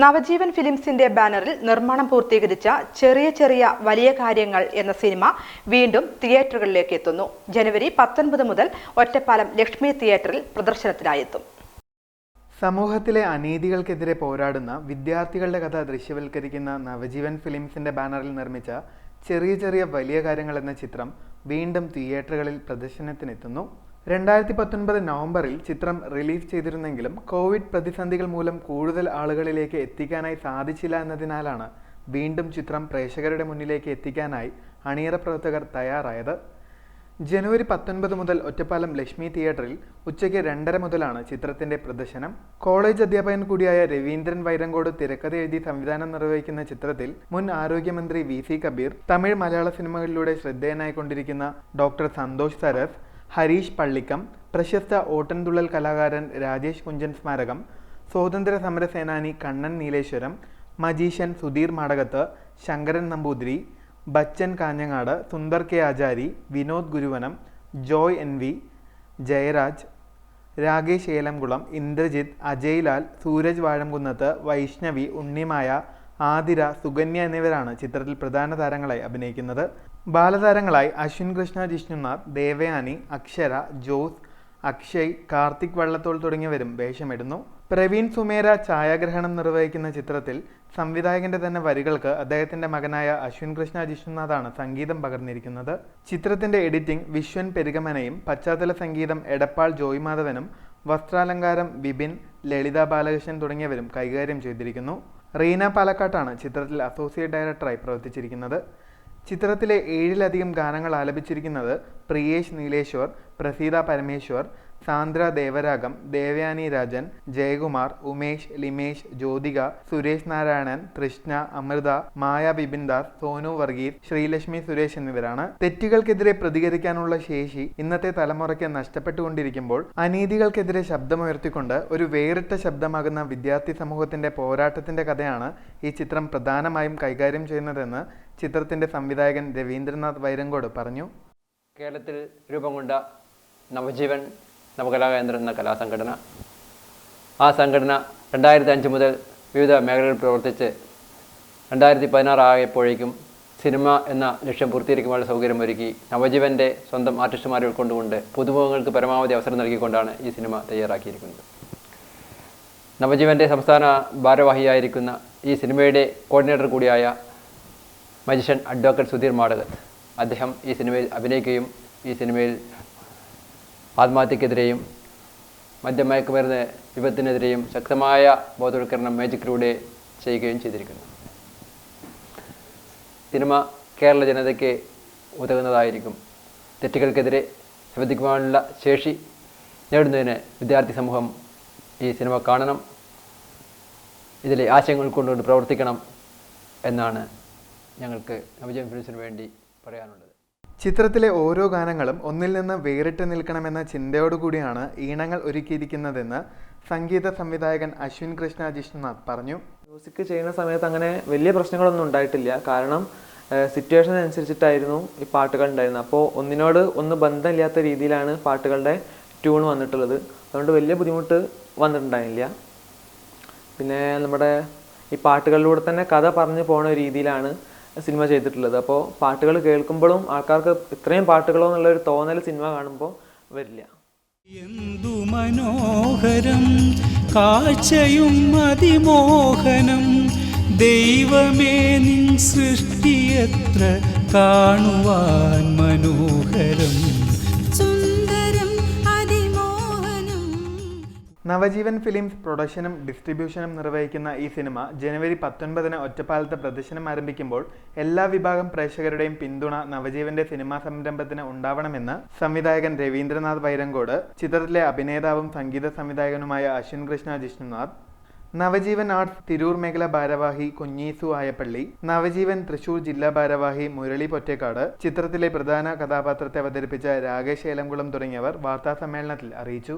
നവജീവൻ ഫിലിംസിന്റെ ബാനറിൽ നിർമ്മാണം പൂർത്തീകരിച്ച ചെറിയ ചെറിയ വലിയ കാര്യങ്ങൾ എന്ന സിനിമ വീണ്ടും തിയേറ്ററുകളിലേക്ക് എത്തുന്നു. ജനുവരി പത്തൊൻപത് മുതൽ ഒറ്റപ്പാലം ലക്ഷ്മി തിയേറ്ററിൽ പ്രദർശനത്തിനായെത്തും. സമൂഹത്തിലെ അനീതികൾക്കെതിരെ പോരാടുന്ന വിദ്യാർത്ഥികളുടെ കഥ ദൃശ്യവൽക്കരിക്കുന്ന നവജീവൻ ഫിലിംസിന്റെ ബാനറിൽ നിർമ്മിച്ച ചെറിയ ചെറിയ വലിയ കാര്യങ്ങൾ എന്ന ചിത്രം വീണ്ടും തിയേറ്ററുകളിൽ പ്രദർശനത്തിനെത്തുന്നു. രണ്ടായിരത്തി പത്തൊൻപത് നവംബറിൽ ചിത്രം റിലീസ് ചെയ്തിരുന്നെങ്കിലും കോവിഡ് പ്രതിസന്ധികൾ മൂലം കൂടുതൽ ആളുകളിലേക്ക് എത്തിക്കാനായി സാധിച്ചില്ല എന്നതിനാലാണ് വീണ്ടും ചിത്രം പ്രേക്ഷകരുടെ മുന്നിലേക്ക് എത്തിക്കാനായി അണിയറ പ്രവർത്തകർ തയ്യാറായത്. ജനുവരി പത്തൊൻപത് മുതൽ ഒറ്റപ്പാലം ലക്ഷ്മി തിയേറ്ററിൽ ഉച്ചയ്ക്ക് രണ്ടര മുതലാണ് ചിത്രത്തിന്റെ പ്രദർശനം. കോളേജ് അധ്യാപകൻ കൂടിയായ രവീന്ദ്രൻ വൈരങ്കോട് തിരക്കഥ എഴുതി സംവിധാനം നിർവഹിക്കുന്ന ചിത്രത്തിൽ മുൻ ആരോഗ്യമന്ത്രി വി സി കബീർ തമിഴ് മലയാള സിനിമകളിലൂടെ ശ്രദ്ധേയനായിക്കൊണ്ടിരിക്കുന്ന ഡോക്ടർ സന്തോഷ് സരസ് ഹരീഷ് പള്ളിക്കം പ്രശസ്ത ഓട്ടൻതുള്ളൽ കലാകാരൻ രാജേഷ് കുഞ്ചൻ സ്മാരകം സ്വാതന്ത്ര്യ സമര സേനാനി Kannan Nileshwaram magician Sudheer Madakath Sankaran Namboothiri Bachchan Kanhangad Sundar K Achari Vinod Guruvanam Joy N V Jayaraj Rakesh Elamkulam Indrajith Ajay Lal Sooraj Vazhamkunnath Vaishnavi Unnimaya Athira Sukanya എന്നിവരാണ് ചിത്രത്തിൽ പ്രധാന താരങ്ങളായി അഭിനയിക്കുന്നത്. ബാലതാരങ്ങളായി അശ്വിൻ കൃഷ്ണ ജിഷ്ണുനാഥ് ദേവയാനി അക്ഷര ജോസ് അക്ഷയ് കാർത്തിക് വള്ളത്തോൾ തുടങ്ങിയവരും വേഷമിടുന്നു. പ്രവീൺ സുമേര ഛായാഗ്രഹണം നിർവഹിക്കുന്ന ചിത്രത്തിൽ സംവിധായകന്റെ തന്നെ വരികൾക്ക് അദ്ദേഹത്തിന്റെ മകനായ അശ്വിൻ കൃഷ്ണ ജിഷ്ണുനാഥാണ് സംഗീതം പകർന്നിരിക്കുന്നത്. ചിത്രത്തിന്റെ എഡിറ്റിംഗ് വിശ്വൻ പെരുകമനയും പശ്ചാത്തല സംഗീതം എടപ്പാൾ ജോയ് മാധവനും വസ്ത്രാലങ്കാരം വിപിൻ ലളിത ബാലകൃഷ്ണൻ തുടങ്ങിയവരും കൈകാര്യം ചെയ്തിരിക്കുന്നു. റീന പാലക്കാട്ടാണ് ചിത്രത്തിൽ അസോസിയേറ്റ് ഡയറക്ടറായി പ്രവർത്തിച്ചിരിക്കുന്നത്. ചിത്രത്തിലെ ഏഴിലധികം ഗാനങ്ങൾ ആലപിച്ചിരിക്കുന്നത് പ്രിയേഷ് നീലേശ്വർ പ്രസീത പരമേശ്വർ സാന്ദ്ര ദേവരാഗം ദേവയാനി രാജൻ ജയകുമാർ ഉമേഷ് ലിമേഷ് ജ്യോതിക സുരേഷ് നാരായണൻ കൃഷ്ണ അമൃത മായ ബിപിൻ സോനു വർഗീസ് ശ്രീലക്ഷ്മി സുരേഷ് എന്നിവരാണ്. തെറ്റുകൾക്കെതിരെ പ്രതികരിക്കാനുള്ള ശേഷി ഇന്നത്തെ തലമുറയ്ക്ക് നഷ്ടപ്പെട്ടുകൊണ്ടിരിക്കുമ്പോൾ അനീതികൾക്കെതിരെ ശബ്ദമുയർത്തിക്കൊണ്ട് ഒരു വേറിട്ട ശബ്ദമാകുന്ന വിദ്യാർത്ഥി സമൂഹത്തിന്റെ പോരാട്ടത്തിന്റെ കഥയാണ് ഈ ചിത്രം പ്രധാനമായും കൈകാര്യം ചെയ്യുന്നതെന്ന് ചിത്രത്തിന്റെ സംവിധായകൻ രവീന്ദ്രനാഥ് വൈരങ്കോട് പറഞ്ഞു. കേരളത്തിൽ രൂപം കൊണ്ട നവജീവൻ നവകലാകേന്ദ്രം എന്ന കലാസംഘടന. ആ സംഘടന രണ്ടായിരത്തി അഞ്ച് മുതൽ വിവിധ മേഖലകളിൽ പ്രവർത്തിച്ച് രണ്ടായിരത്തി പതിനാറായപ്പോഴേക്കും സിനിമ എന്ന ലക്ഷ്യം പൂർത്തീകരിക്കുവാനുള്ള സൗകര്യമൊരുക്കി നവജീവന്റെ സ്വന്തം ആർട്ടിസ്റ്റുമാരെ ഉൾക്കൊണ്ടുകൊണ്ട് പുതുമുഖങ്ങൾക്ക് പരമാവധി അവസരം നൽകിക്കൊണ്ടാണ് ഈ സിനിമ തയ്യാറാക്കിയിരിക്കുന്നത്. നവജീവന്റെ സംസ്ഥാന ഭാരവാഹിയായിരിക്കുന്ന ഈ സിനിമയുടെ കോർഡിനേറ്റർ കൂടിയായ മജിഷ്യൻ അഡ്വക്കേറ്റ് സുധീർ മാടകത്ത് അദ്ദേഹം ഈ സിനിമയിൽ അഭിനയിക്കുകയും ഈ സിനിമയിൽ ആത്മഹത്യക്കെതിരെയും മദ്യമയക്കുമരുന്ന് വിപത്തിനെതിരെയും ശക്തമായ ബോധവൽക്കരണം മേജിക്കിലൂടെ ചെയ്യുകയും ചെയ്തിരിക്കുന്നു. സിനിമ കേരള ജനതയ്ക്ക് ഉതകുന്നതായിരിക്കും. തെറ്റുകൾക്കെതിരെ ശ്രദ്ധിക്കുവാനുള്ള ശേഷി നേടുന്നതിന് വിദ്യാർത്ഥി സമൂഹം ഈ സിനിമ കാണണം. ഇതിലെ ആശയങ്ങൾ ഉൾക്കൊണ്ടുകൊണ്ട് പ്രവർത്തിക്കണം എന്നാണ് ഞങ്ങൾക്ക് നവജൻ ഫിലിംസിന് വേണ്ടി പറയാനുള്ളത്. ചിത്രത്തിലെ ഓരോ ഗാനങ്ങളും ഒന്നിൽ നിന്ന് വേറിട്ട് നിൽക്കണമെന്ന ചിന്തയോടുകൂടിയാണ് ഈണങ്ങൾ ഒരുക്കിയിരിക്കുന്നതെന്ന് സംഗീത സംവിധായകൻ അശ്വിൻ കൃഷ്ണ ജിഷ്ണുനാഥ് പറഞ്ഞു. മ്യൂസിക് ചെയ്യുന്ന സമയത്ത് അങ്ങനെ വലിയ പ്രശ്നങ്ങളൊന്നും ഉണ്ടായിട്ടില്ല. കാരണം സിറ്റുവേഷൻ അനുസരിച്ചിട്ടായിരുന്നു ഈ പാട്ടുകൾ ഉണ്ടായിരുന്നത്. അപ്പോൾ ഒന്നിനോട് ഒന്ന് ബന്ധമില്ലാത്ത രീതിയിലാണ് പാട്ടുകളുടെ ട്യൂൺ വന്നിട്ടുള്ളത്. അതുകൊണ്ട് വലിയ ബുദ്ധിമുട്ട് വന്നിട്ടുണ്ടായില്ല. പിന്നെ നമ്മുടെ ഈ പാട്ടുകളിലൂടെ തന്നെ കഥ പറഞ്ഞു പോണ രീതിയിലാണ് സിനിമ ചെയ്തിട്ടുള്ളത്. അപ്പോൾ പാട്ടുകൾ കേൾക്കുമ്പോഴും ആൾക്കാർക്ക് ഇത്രയും പാട്ടുകളോ എന്നുള്ളൊരു തോന്നൽ സിനിമ കാണുമ്പോൾ വരില്ല. എന്തു മനോഹരം കാഴ്ചയും അതിമോഹനം. ദൈവമേ നിൻ സൃഷ്ടിയത്ര കാണുവാൻ മനോഹരം. നവജീവൻ ഫിലിംസ് പ്രൊഡക്ഷനും ഡിസ്ട്രിബ്യൂഷനും നിർവഹിക്കുന്ന ഈ സിനിമ ജനുവരി പത്തൊൻപതിന് ഒറ്റപ്പാലത്ത് പ്രദർശനം ആരംഭിക്കുമ്പോൾ എല്ലാ വിഭാഗം പ്രേക്ഷകരുടെയും പിന്തുണ നവജീവന്റെ സിനിമാ സംരംഭത്തിന് ഉണ്ടാവണമെന്ന് സംവിധായകൻ രവീന്ദ്രനാഥ് വൈരങ്കോട് ചിത്രത്തിലെ അഭിനേതാവും സംഗീത സംവിധായകനുമായ അശ്വിൻ കൃഷ്ണ ജിഷ്ണുനാഥ് നവജീവൻ ആർട്സ് തിരൂർ മേഖല ഭാരവാഹി കുഞ്ഞീസു ആയപ്പള്ളി നവജീവൻ തൃശൂർ ജില്ലാ ഭാരവാഹി മുരളി പൊറ്റേക്കാട് ചിത്രത്തിലെ പ്രധാന കഥാപാത്രത്തെ അവതരിപ്പിച്ച രാകേഷ് ഏലംകുളം തുടങ്ങിയവർ വാർത്താസമ്മേളനത്തിൽ അറിയിച്ചു.